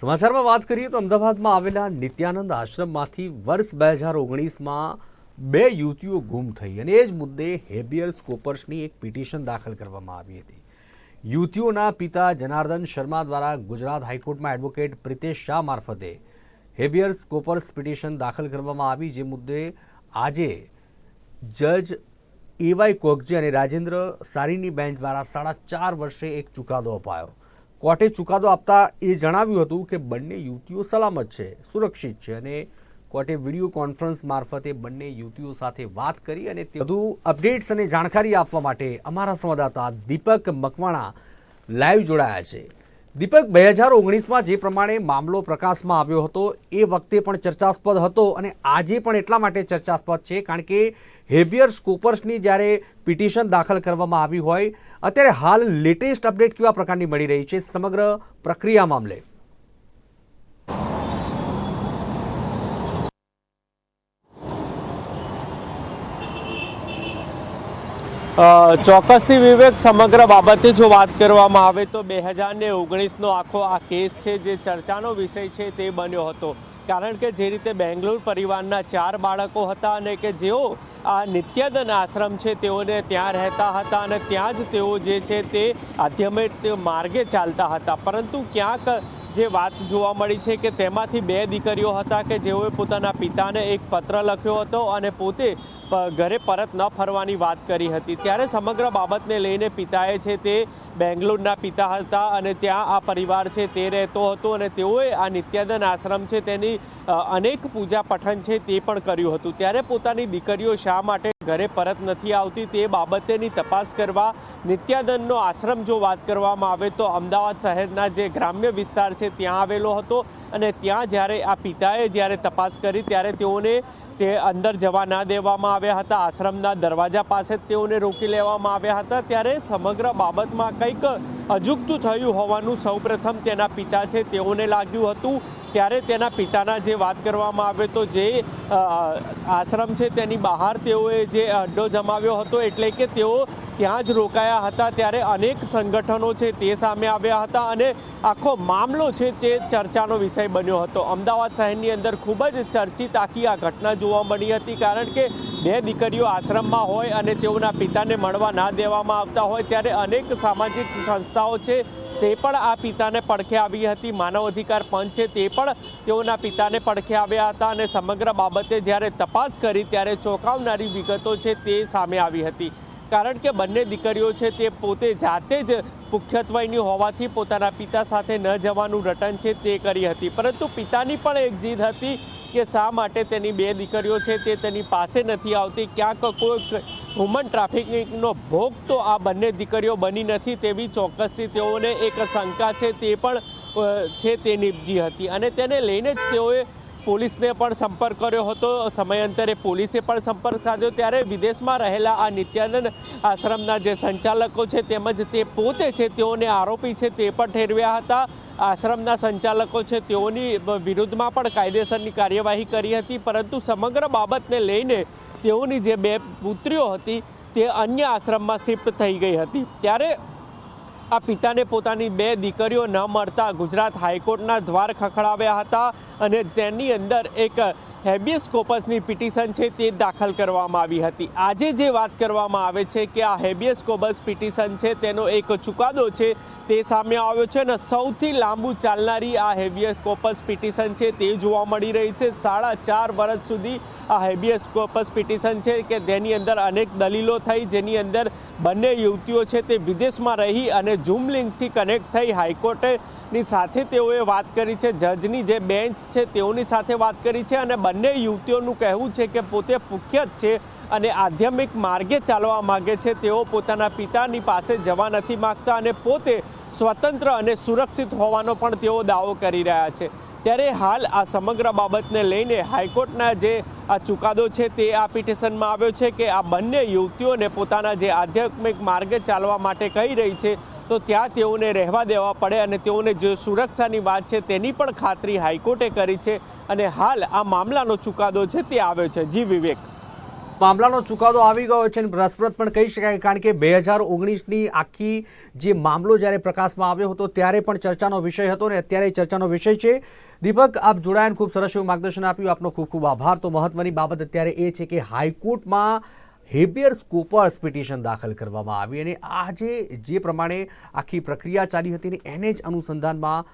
સમાચારમાં વાત કરીએ તો અમદાવાદમાં આવેલા નિત્યાનંદ આશ્રમમાંથી વર્ષ બે હજાર ઓગણીસમાં બે યુવતીઓ ગુમ થઈ અને એ જ મુદ્દે હેબિયર્સ કોપર્સની એક પિટિશન દાખલ કરવામાં આવી હતી. યુવતીઓના પિતા જનાર્દન શર્મા દ્વારા ગુજરાત હાઈકોર્ટમાં એડવોકેટ પ્રિતેશ શાહ મારફતે હેબિયર્સ કોપર્સ પિટિશન દાખલ કરવામાં આવી, જે મુદ્દે આજે જજ એવાય કોકજે અને રાજેન્દ્ર સારીની બેન્ચ દ્વારા સાડા ચાર વર્ષે એક ચુકાદો અપાયો. કોર્ટે ચુકાદો આપતા એ જણાવ્યું હતું કે બંને યુવતીઓ સલામત છે, સુરક્ષિત છે અને કોર્ટે વીડિયો કોન્ફરન્સ મારફતે બંને યુવતીઓ સાથે વાત કરી અને વધુ અપડેટ્સ અને જાણકારી આપવા માટે અમારા સંવાદદાતા દીપક મકવાણા લાઈવ જોડાયા છે. દીપક, બે હજાર ઓગણીસમાં જે પ્રમાણે મામલો પ્રકાશમાં આવ્યો હતો, એ વખતે પણ ચર્ચાસ્પદ હતો અને આજે પણ એટલા માટે ચર્ચાસ્પદ છે, કારણ કે હેબિયર્સ કોપર્સની જ્યારે પિટિશન દાખલ કરવામાં આવી હોય, અત્યારે હાલ લેટેસ્ટ અપડેટ કેવા પ્રકારની મળી રહી છે, સમગ્ર પ્રક્રિયા મામલે? ચોક્કસથી વિવેક, સમગ્ર બાબતે જો વાત કરવામાં આવે તો બે હજાર ને ઓગણીસનો આખો આ કેસ છે, જે ચર્ચાનો વિષય છે તે બન્યો હતો. કારણ કે જે રીતે બેંગ્લોર પરિવારના ચાર બાળકો હતા અને કે જેઓ આ નિત્યદન આશ્રમ છે, તેઓને ત્યાં રહેતા હતા અને ત્યાં જ તેઓ જે છે તે આધ્યમિક માર્ગે ચાલતા હતા. પરંતુ ક્યાંક જે વાત જોવા મળી છે કે તેમાંથી બે દીકરીઓ હતા કે જેઓએ પોતાના પિતાને એક પત્ર લખ્યો હતો અને પોતે ઘરે પરત ન ફરવાની વાત કરી હતી. ત્યારે સમગ્ર બાબતને લઈને પિતાએ છે તે બેંગ્લોરના પિતા હતા અને ત્યાં આ પરિવાર છે તે રહેતો હતો અને તેઓએ આ નિત્યાદન આશ્રમ છે તેની અનેક પૂજા પઠન છે તે પણ કર્યું હતું. ત્યારે પોતાની દીકરીઓ શા માટે ઘરે પરત નથી આવતી, તે બાબતેની તપાસ કરવા નિત્યાનંદનો આશ્રમ જો વાત કરવામાં આવે તો અમદાવાદ શહેરના જે ગ્રામ્ય વિસ્તાર છે ત્યાં આવેલો હતો અને ત્યાં જ્યારે આ પિતાએ જ્યારે તપાસ કરી ત્યારે તેઓને તે અંદર જવા ના દેવામાં આવ્યા હતા. આશ્રમના દરવાજા પાસે જ તેઓને રોકી લેવામાં આવ્યા હતા. ત્યારે સમગ્ર બાબતમાં કંઈક અજુગતું થયું હોવાનું સૌપ્રથમ તેના પિતા છે, તેઓને લાગ્યું હતું ત્યારે તેના પિતાના જે વાત કરવામાં આવે તો જે આશ્રમ છે તેની બહાર તેઓએ જે અડ્ડો જમાવ્યો હતો એટલે કે તેઓ ત્યાં જ રોકાયા હતા ત્યારે અનેક સંગઠનો છે તે સામે આવ્યા હતા અને આખો મામલો છે તે ચર્ચાનો વિષય બન્યો હતો. અમદાવાદ શહેરની અંદર ખૂબ જ ચર્ચિત આખી આ ઘટના જોવા મળી હતી કારણ કે બે દીકરીઓ આશ્રમમાં હોય અને તેઓના પિતાને મળવા ના દેવામાં આવતા હોય ત્યારે અનેક સામાજિક સંસ્થાઓ છે તે પણ આ પિતાને પડખે આવી હતી. માનવ અધિકાર પંચ તે પણ તેઓના પિતાને પડખે આવ્યા હતા અને સમગ્ર બાબતે જ્યારે તપાસ કરી ત્યારે ચોંકાવનારી વિગતો છે તે સામે આવી હતી. કારણ કે બંને દીકરીઓ છે તે પોતે જાતે જ પુખ્યત્વયની હોવાથી પોતાના પિતા સાથે ન જવાનું રટન છે તે કરી હતી. પરંતુ પિતાની પણ એક જીદ હતી કે શા માટે તેની બે દીકરીઓ છે તે તેની પાસે નથી આવતી? ક્યાંક કોઈ હ્યુમન ટ્રાફિકિંગનો ભોગ તો આ બંને દીકરીઓ બની નથી તેવી ચોક્કસથી તેઓને એક શંકા છે, તે પણ છે તે નિપજી હતી. અને તેને લઈને જ તેઓએ પોલીસને પણ સંપર્ક કર્યો હતો. સમયાંતરે પોલીસે પણ સંપર્ક સાધ્યો. ત્યારે વિદેશમાં રહેલા આ નિત્યાનંદ આશ્રમના જે સંચાલકો છે તેમજ તે પોતે છે તેઓને આરોપી છે તે પણ ઠેરવ્યા હતા. આશ્રમના સંચાલકો છે, તેઓની વિરુદ્ધમાં પણ કાયદેસરની કાર્યવાહી કરી હતી, પરંતુ સમગ્ર બાબતને લઈને તેઓની જે બે પુત્રીઓ હતી, તે અન્ય આશ્રમમાં શિફ્ટ થઈ ગઈ હતી. ત્યારે આ પિતાને પોતાની બે દીકરીઓ ન મળતા ગુજરાત હાઈકોર્ટના દ્વાર ખખડાવ્યા હતા અને તેની અંદર એક હેબિયસ કોપસની પિટિશન છે તે દાખલ કરવામાં આવી હતી. આજે જે વાત કરવામાં આવે છે કે આ હેબિયસ કોપસ પિટિશન છે તેનો એક ચુકાદો છે તે સામે આવ્યો છે અને સૌથી લાંબુ ચાલનારી આ હેબિયસ કોપસ પિટિશન છે તે જોવા મળી રહી છે. સાડા ચાર વર્ષ સુધી આ હેબિયસ કોપસ પિટિશન છે કે તેની અંદર અનેક દલીલો થઈ, જેની અંદર બંને યુવતીઓ છે તે વિદેશમાં રહી અને ઝૂમ લિંકથી કનેક્ટ થઈ હાઈકોર્ટની સાથે તેઓએ વાત કરી છે. જજની જે બેન્ચ છે તેઓની સાથે વાત કરી છે અને બંને યુવતીઓનું કહેવું છે કે પોતે પુખ્યત છે અને આધ્યાત્મિક માર્ગે ચાલવા માગે છે. તેઓ પોતાના પિતાની પાસે જવા નથી માગતા અને પોતે સ્વતંત્ર અને સુરક્ષિત હોવાનો પણ તેઓ દાવો કરી રહ્યા છે. ત્યારે હાલ આ સમગ્ર બાબતને લઈને હાઈકોર્ટના જે આ ચુકાદો છે તે આ પિટિશનમાં આવ્યો છે કે આ બંને યુવતીઓને પોતાના જે આધ્યાત્મિક માર્ગે ચાલવા માટે કહી રહી છે તો ત્યાં તેઓને રહેવા દેવા પડે અને તેઓને જે સુરક્ષાની વાત છે તેની પણ ખાતરી હાઈકોર્ટે કરી છે અને હાલ આ મામલાનો ચુકાદો છે તે આવ્યો છે. જી વિવેક. મામલાનો ચુકાદો આવી ગયો છે અને રસપ્રદ પણ કહી શકાય કારણ કે બે હજાર ઓગણીસની આખી જે મામલો જ્યારે પ્રકાશમાં આવ્યો હતો ત્યારે પણ ચર્ચાનો વિષય હતો ને અત્યારે ચર્ચાનો વિષય છે. દીપક, આપ જોડાયા ખૂબ સરસ એવું માર્ગદર્શન આપ્યું. આપનો ખૂબ ખૂબ આભાર. તો મહત્વની બાબત અત્યારે એ છે કે હાઈકોર્ટમાં હેબિયર્સ કોપર્સ પિટિશન દાખલ કરવામાં આવી અને આજે જે પ્રમાણે આખી પ્રક્રિયા ચાલી હતી એને જ અનુસંધાનમાં